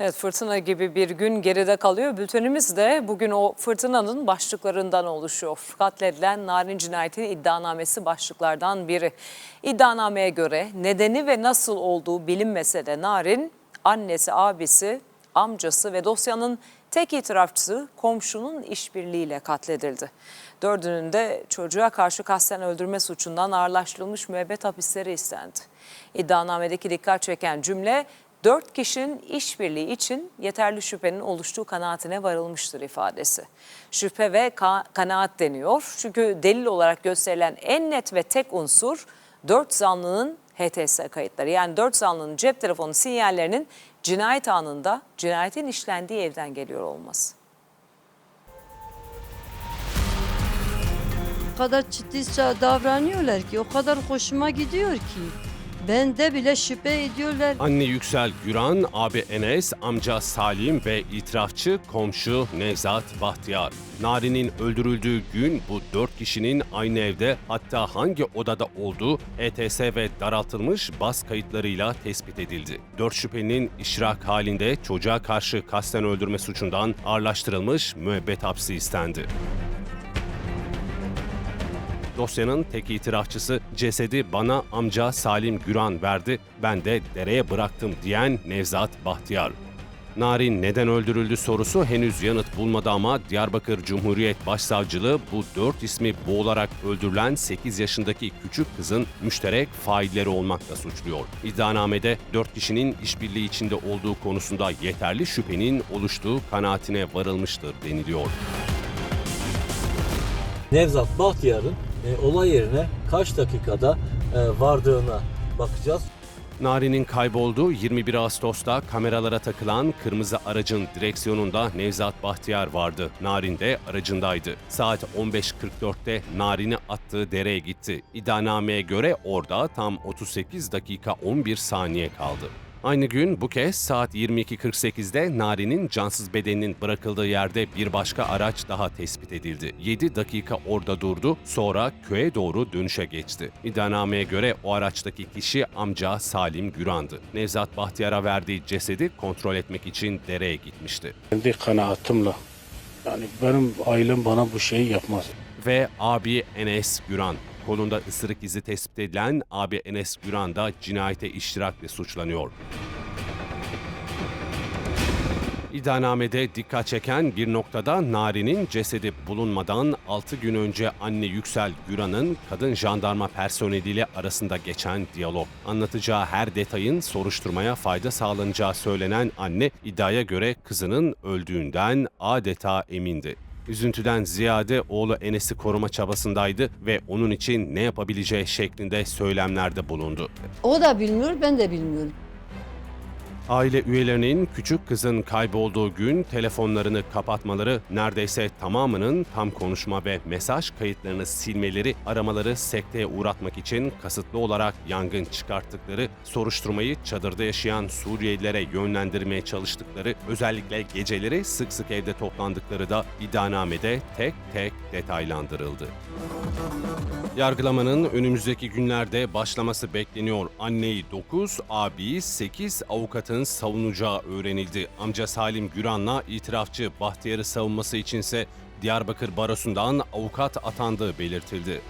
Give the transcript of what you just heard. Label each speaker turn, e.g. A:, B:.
A: Evet fırtına gibi bir gün geride kalıyor. Bültenimiz de bugün o fırtınanın başlıklarından oluşuyor. Katledilen Narin cinayetinin iddianamesi başlıklardan biri. İddianameye göre nedeni ve nasıl olduğu bilinmese de Narin, annesi, abisi, amcası ve dosyanın tek itirafçısı komşunun işbirliğiyle katledildi. Dördünün de çocuğa karşı kasten öldürme suçundan ağırlaştırılmış müebbet hapisleri istendi. İddianamedeki dikkat çeken cümle dört kişinin işbirliği için yeterli şüphenin oluştuğu kanaatine varılmıştır ifadesi. Şüphe ve ka- kanaat deniyor çünkü delil olarak gösterilen en net ve tek unsur dört zanlının HTS kayıtları. Yani dört zanlının cep telefonu sinyallerinin cinayet anında cinayetin işlendiği evden geliyor olması.
B: O kadar ciddice davranıyorlar ki, o kadar hoşuma gidiyor ki. Bende bile şüphe ediyorlar.
C: Anne Yüksel Güran, abi Enes, amca Salim ve itirafçı komşu Nevzat Bahtiyar. Nari'nin öldürüldüğü gün bu dört kişinin aynı evde hatta hangi odada olduğu ETS ve daraltılmış bas kayıtlarıyla tespit edildi. Dört şüphelinin işrak halinde çocuğa karşı kasten öldürme suçundan ağırlaştırılmış müebbet hapsi istendi. Dosyanın tek itirafçısı cesedi bana amca Salim Güran verdi, ben de dereye bıraktım diyen Nevzat Bahtiyar. Narin neden öldürüldü sorusu henüz yanıt bulmadı ama Diyarbakır Cumhuriyet Başsavcılığı bu dört ismi boğularak öldürülen 8 yaşındaki küçük kızın müşterek failleri olmakla suçluyor. İddianamede dört kişinin işbirliği içinde olduğu konusunda yeterli şüphenin oluştuğu kanaatine varılmıştır deniliyor.
D: Nevzat Bahtiyar'ın e, olay yerine kaç dakikada e, vardığına bakacağız.
C: Narin'in kaybolduğu 21 Ağustos'ta kameralara takılan kırmızı aracın direksiyonunda Nevzat Bahtiyar vardı. Narin de aracındaydı. Saat 15.44'te Narin'i attığı dereye gitti. İddianameye göre orada tam 38 dakika 11 saniye kaldı. Aynı gün bu kez saat 22.48'de Nari'nin cansız bedeninin bırakıldığı yerde bir başka araç daha tespit edildi. 7 dakika orada durdu, sonra köye doğru dönüşe geçti. İddianameye göre o araçtaki kişi amca Salim Güran'dı. Nevzat Bahtiyar'a verdiği cesedi kontrol etmek için dereye gitmişti.
E: Kendi kanaatimle. Yani benim ailem bana bu şeyi yapmaz.
C: Ve abi Enes Güran. Kolunda ısırık izi tespit edilen abi Enes Güran da cinayete iştirakle suçlanıyor. İddianamede dikkat çeken bir noktada Nari'nin cesedi bulunmadan 6 gün önce anne Yüksel Güran'ın kadın jandarma personeliyle arasında geçen diyalog. Anlatacağı her detayın soruşturmaya fayda sağlanacağı söylenen anne iddiaya göre kızının öldüğünden adeta emindi. Üzüntüden ziyade oğlu Enes'i koruma çabasındaydı ve onun için ne yapabileceği şeklinde söylemlerde bulundu.
B: O da bilmiyor, ben de bilmiyorum.
C: Aile üyelerinin küçük kızın kaybolduğu gün telefonlarını kapatmaları, neredeyse tamamının tam konuşma ve mesaj kayıtlarını silmeleri, aramaları sekteye uğratmak için kasıtlı olarak yangın çıkarttıkları, soruşturmayı çadırda yaşayan Suriyelilere yönlendirmeye çalıştıkları, özellikle geceleri sık sık evde toplandıkları da iddianamede tek tek detaylandırıldı. Yargılamanın önümüzdeki günlerde başlaması bekleniyor. Anneyi 9, abi 8 avukatın savunacağı öğrenildi. Amca Salim Güran'la itirafçı Bahtiyar'ı savunması içinse Diyarbakır Barosu'ndan avukat atandığı belirtildi.